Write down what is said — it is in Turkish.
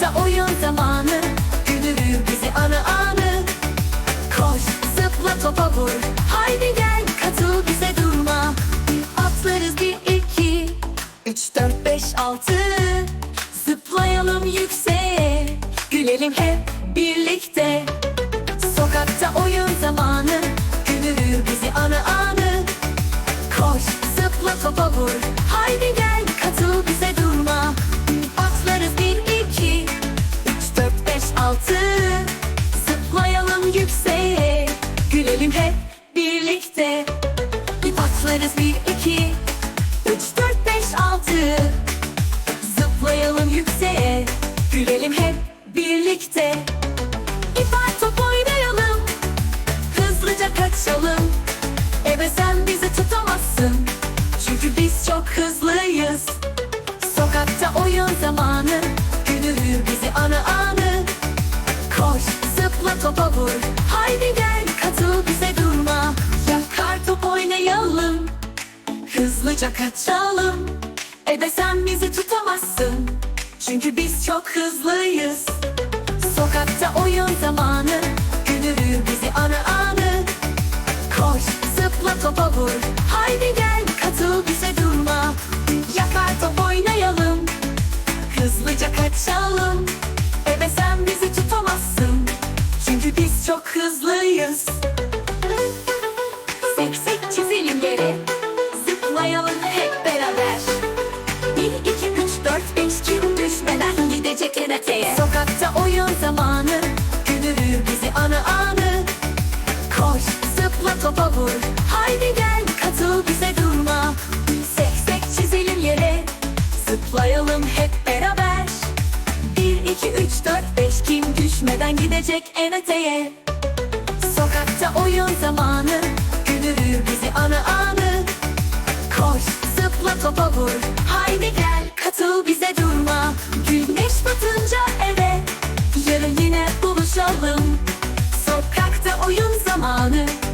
Parkta oyun zamanı Güldürür bizi anı anı. Koş, zıpla, topa vur. Haydi gel, katıl bize durma. Atlarız bir iki Üç, dört, beş, altı. Zıplayalım yükseğe Gülelim hep birlikte. Sokakta oyun zamanı Güldürür bizi anı anı. Koş, zıpla, topa vur. Haydi gel. Zıplayalım yükseğe Gülelim hep birlikte. İp atlarız bir iki Üç dört beş altı. Zıplayalım yükseğe Gülelim hep birlikte. İp at top oynayalım Hızlıca kaçalım. Eve sen bizi tutamazsın Çünkü biz çok hızlıyız. Sokakta oyun zamanı topa vur. Haydi gel katıl bize durma. Yakar top oynayalım. Hızlıca kaçalım. Ebe sen bizi tutamazsın. Çünkü biz çok hızlıyız. Sokakta oyun zamanı Gülür bizi anı anı. Koş zıpla topa vur. Haydi gel katıl bize durma. Yakar top oynayalım. Hızlıca kaçalım çok hızlıyız. Seksek çizelim yere. Zıplayalım hep beraber. Bir, iki, üç, dört, beş Kim düşmeden gidecek en öteye? Sokakta oyun zamanı. Gülür bizi anı anı. Koş zıpla topa vur. Haydi gel Sen gidecek en öteye. Sokakta oyun zamanı Güldürür bizi anı anı. Koş, zıpla, topa vur. Haydi gel, katıl bize durma. Güneş batınca eve Yarın yine buluşalım. Sokakta oyun zamanı